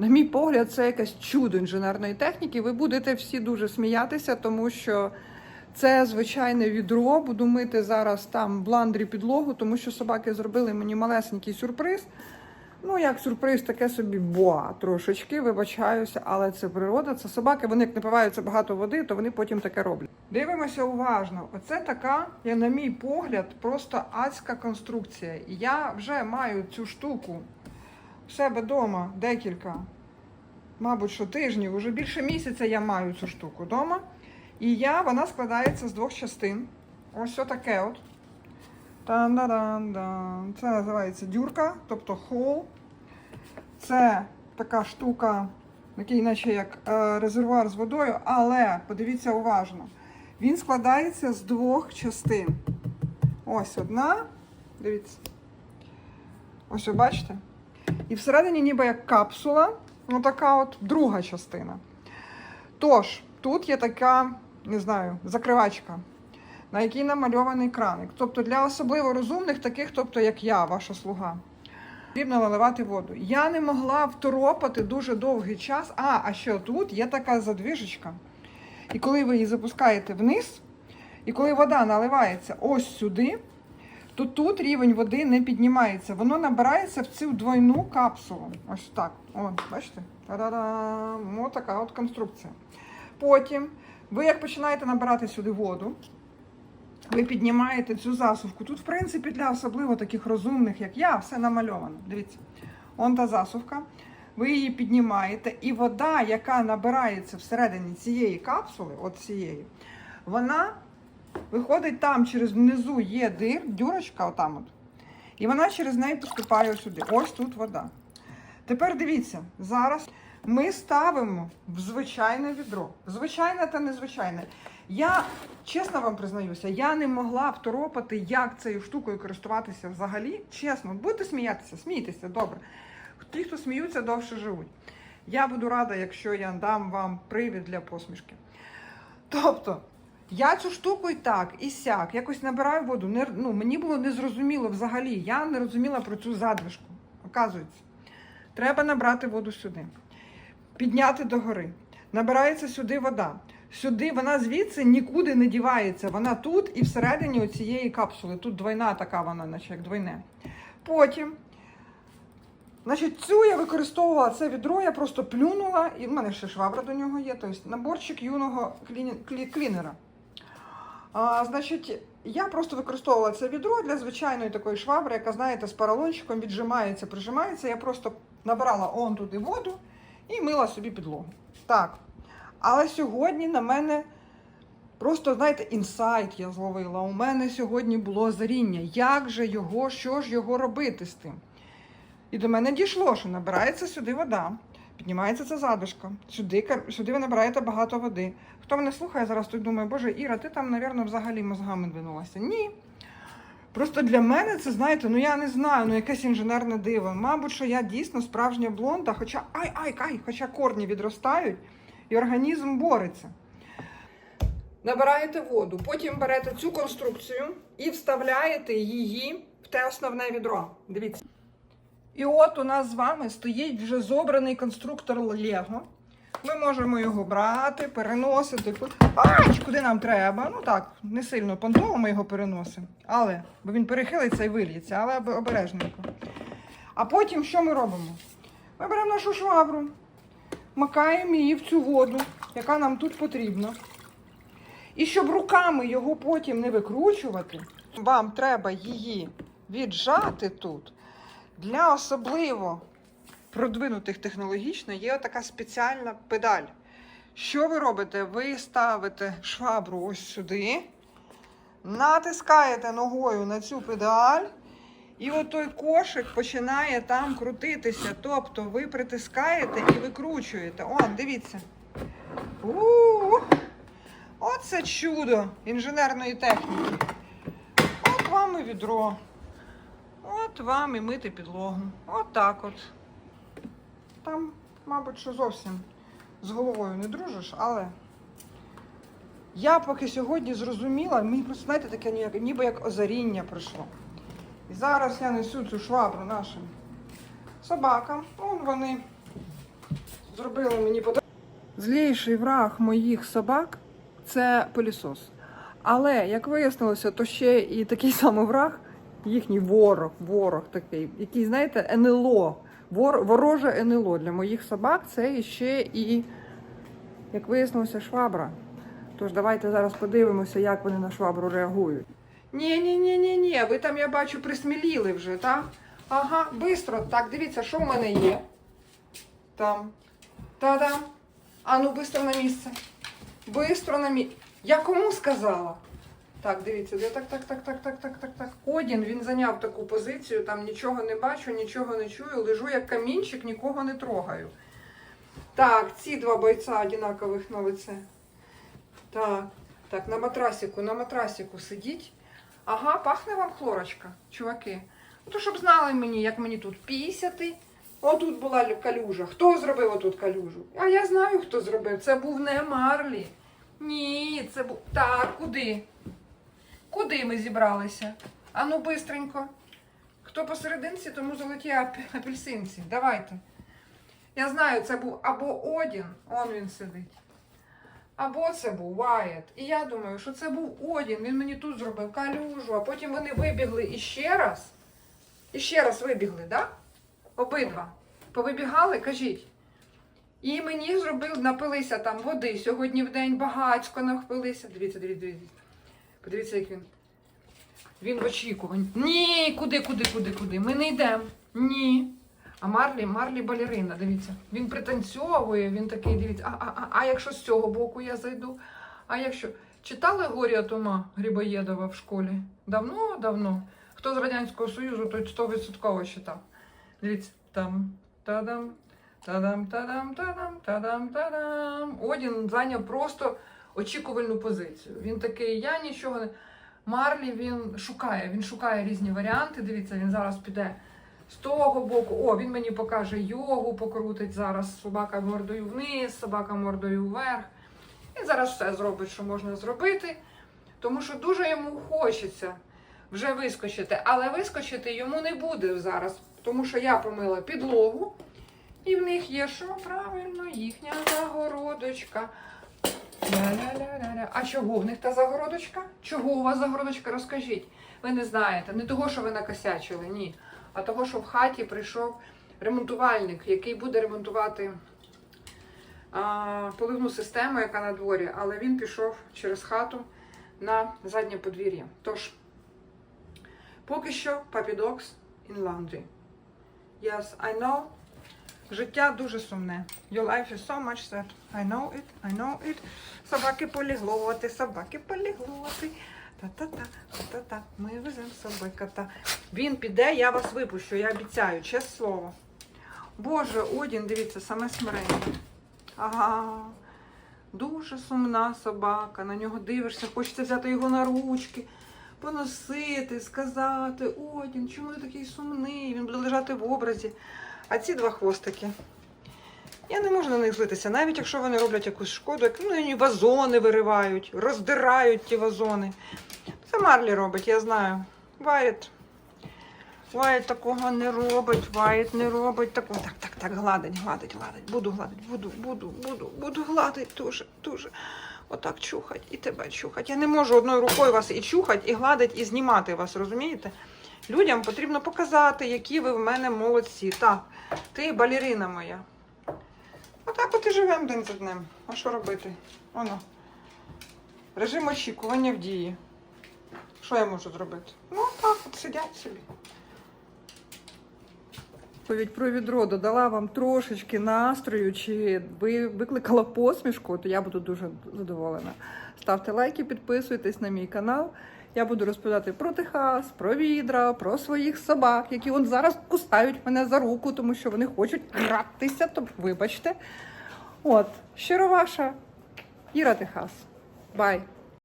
На мій погляд, це якесь чудо інженерної техніки. Ви будете всі дуже сміятися, тому що це звичайне відро. Буду мити зараз там бландрі підлогу, тому що собаки зробили мені малесенький сюрприз. Ну, як сюрприз, таке собі боа трошечки, вибачаюся, але це природа, це собаки. Вони як напиваються багато води, то вони потім таке роблять. Дивимося уважно. Оце така, я на мій погляд, просто адська конструкція. Я вже маю цю штуку в себе вдома декілька, мабуть, що тижнів, уже більше місяця я маю цю штуку вдома. І я, вона складається з двох частин. Ось таке от. Тан-дан-дан. Це називається дюрка, тобто хол. Це така штука, який наче як е, резервуар з водою, але подивіться уважно. Він складається з двох частин. Ось одна. Дивіться. Ось ви бачите? І всередині ніби як капсула, ну така от друга частина. Тож, тут є така, не знаю, закривачка, на якій намальований краник. Тобто для особливо розумних, таких, тобто як я, ваша слуга, потрібно наливати воду. Я не могла второпати дуже довгий час. А, а ще тут є така задвіжечка. І коли ви її запускаєте вниз, і коли вода наливається ось сюди, то тут рівень води не піднімається. Воно набирається в цю двойну капсулу. Ось так. О, бачите? Та-да-дам! Ось така от конструкція. Потім ви як починаєте набирати сюди воду, ви піднімаєте цю засувку. Тут, в принципі, для особливо таких розумних, як я, все намальовано. Дивіться, он та засувка. Ви її піднімаєте, і вода, яка набирається всередині цієї капсули, от цієї, вона виходить там через внизу є дир, дюрочка, отам от. І вона через неї поступає сюди. Ось тут вода. Тепер дивіться, зараз ми ставимо в звичайне відро. Звичайне та незвичайне. Я, чесно вам признаюся, я не могла второпати, як цією штукою користуватися взагалі. Чесно, будете сміятися, смійтеся, добре. Ті, хто сміються, довше живуть. Я буду рада, якщо я дам вам привід для посмішки. Тобто, я цю штуку і так, і сяк, якось набираю воду. Не, ну, мені було незрозуміло взагалі. Я не розуміла про цю задвижку. Оказується, треба набрати воду сюди, підняти догори. Набирається сюди вода. Сюди вона звідси нікуди не дівається. Вона тут і всередині цієї капсули. Тут двойна така вона, наче як двойне. Потім, значить, цю я використовувала це відро, я просто плюнула, і в мене ще швабра до нього є, тобто наборчик юного клінера. А, значить, я просто використовувала це відро для звичайної такої швабри, яка, знаєте, з поролончиком віджимається, прижимається. Я просто набирала он туди воду і мила собі підлогу. Так. Але сьогодні на мене просто, знаєте, інсайт я зловила. У мене сьогодні було озаріння. Як же його, що ж його робити з тим? І до мене дійшло, що набирається сюди вода, піднімається ця задушка. Сюди, сюди ви набираєте багато води. Хто мене слухає зараз, той думає, боже, Іра, ти там, мабуть, взагалі мозгами двинулася. Ні. Просто для мене це, знаєте, ну я не знаю, ну якесь інженерне диво. Мабуть, що я дійсно справжня блонда, хоча ай, ай, ай, хоча корні відростають і організм бореться. Набираєте воду, потім берете цю конструкцію і вставляєте її в те основне відро. Дивіться. І от у нас з вами стоїть вже зобраний конструктор Лего. Ми можемо його брати, переносити Ач, куди нам треба. Ну так, не сильно понтово ми його переносимо. Але, бо він перехилиться і вильється, але об- обережненько. А потім що ми робимо? Ми беремо нашу швабру, макаємо її в цю воду, яка нам тут потрібна. І щоб руками його потім не викручувати, вам треба її віджати тут. Для особливо продвинутих технологічно є така спеціальна педаль. Що ви робите? Ви ставите швабру ось сюди, натискаєте ногою на цю педаль, і от той кошик починає там крутитися. Тобто ви притискаєте і викручуєте. О, дивіться. У-у-у. Оце чудо інженерної техніки. От вам і відро. От вам і мити підлогу. От так от. Там, мабуть, що зовсім з головою не дружиш, але я поки сьогодні зрозуміла, мені просто, знаєте, таке ніби як озаріння прийшло. І зараз я несу цю швабру нашим собакам. Вон вони зробили мені подарунок. Злійший враг моїх собак це пилісос. Але як вияснилося, то ще і такий самий враг, їхній ворог, ворог такий, який, знаєте, НЛО. Вор, вороже НЛО для моїх собак це ще і, як вияснилося, швабра. Тож давайте зараз подивимося, як вони на швабру реагують. Ні, ні, ні, ні, ні. Ви там, я бачу, присміліли вже, так? Ага, бистро. Так, дивіться, що в мене є. Там. Та-дам. А ну, бистро на місце. Бистро на місце. Я кому сказала? Так, дивіться, де так, так, так, так, так, так, так, так. Одін, він зайняв таку позицію, там нічого не бачу, нічого не чую, лежу як камінчик, нікого не трогаю. Так, ці два бойця одинакових на лице. Так, так, на матрасику, на матрасику сидіть. Ага, пахне вам хлорочка, чуваки. Ну, то щоб знали мені, як мені тут пісяти. Отут була калюжа. Хто зробив отут калюжу? А я знаю, хто зробив. Це був не Марлі. Ні, це був. Так, куди? Куди ми зібралися? Ану, бистренько. Хто посерединці, тому золоті апельсинці. Давайте. Я знаю, це був або Одін, он він сидить. Або це був Вайет. І я думаю, що це був Одін. Він мені тут зробив калюжу, а потім вони вибігли іще раз. І ще раз вибігли? Да? Обидва. Повибігали, кажіть. І мені зробили, напилися там води. Сьогодні в день багацько напилися. Дивіться, дивіться, дивіться. Подивіться, як він. Він в очікуванні. Ні, куди, куди, куди, куди? Ми не йдемо. Ні. А Марлі, Марлі балерина, дивіться. Він пританцьовує, він такий, дивіться. А, а, а, а якщо з цього боку я зайду? А якщо. Читали Горія Тома Грибоєдова в школі? Давно, давно. Хто з Радянського Союзу, той 100% читав. Дивіться, там, тадам, тадам, тадам, тадам, тадам, тадам. Одін зайняв просто очікувальну позицію. Він такий, я нічого не. Марлі він шукає, він шукає різні варіанти. Дивіться, він зараз піде з того боку. О, він мені покаже йогу, покрутить зараз. Собака мордою вниз, собака мордою вверх. Він зараз все зробить, що можна зробити, тому що дуже йому хочеться вже вискочити. Але вискочити йому не буде зараз, тому що я помила підлогу, і в них є що правильно, їхня загородочка. А чого в них та загородочка? Чого у вас загородочка? Розкажіть. Ви не знаєте. Не того, що ви накосячили, ні. А того, що в хаті прийшов ремонтувальник, який буде ремонтувати а, поливну систему, яка на дворі, але він пішов через хату на заднє подвір'я. Тож, поки що Puppy Dogs in Laundry. Yes, I know. Життя дуже сумне. Your life is so much sad. I know it, I know it. Собаки поліглоти, собаки поліглоти. Та-та-та, та-та-та. Ми веземо собака-та. Він піде, я вас випущу, я обіцяю, чесне слово. Боже, Одін, дивіться, саме смирення. Ага. Дуже сумна собака. На нього дивишся, хочеться взяти його на ручки, поносити, сказати, Одін, чому ти такий сумний? Він буде лежати в образі. А ці два хвостики. Я не можу на них злитися, навіть якщо вони роблять якусь шкоду, як ну, вазони виривають, роздирають ті вазони. Це Марлі робить, я знаю. Вайт. Вайт такого не робить, Вайт не робить такого. Так, так, так, гладить, гладить, гладить. Буду гладить, буду, буду, буду, буду гладить дуже, дуже. Отак чухать і тебе чухать. Я не можу одною рукою вас і чухать, і гладить, і знімати вас, розумієте? Людям потрібно показати, які ви в мене молодці. Так, ти балерина моя. Отак от і живемо день за днем. А що робити? Воно. Режим очікування в дії. Що я можу зробити? Ну, так, от сидять собі. Відповідь про відро додала вам трошечки настрою, чи ви викликала посмішку, то я буду дуже задоволена. Ставте лайки, підписуйтесь на мій канал. Я буду розповідати про Техас, про відра, про своїх собак, які от зараз кусають мене за руку, тому що вони хочуть гратися, то вибачте. От, щиро ваша Іра Техас. Бай!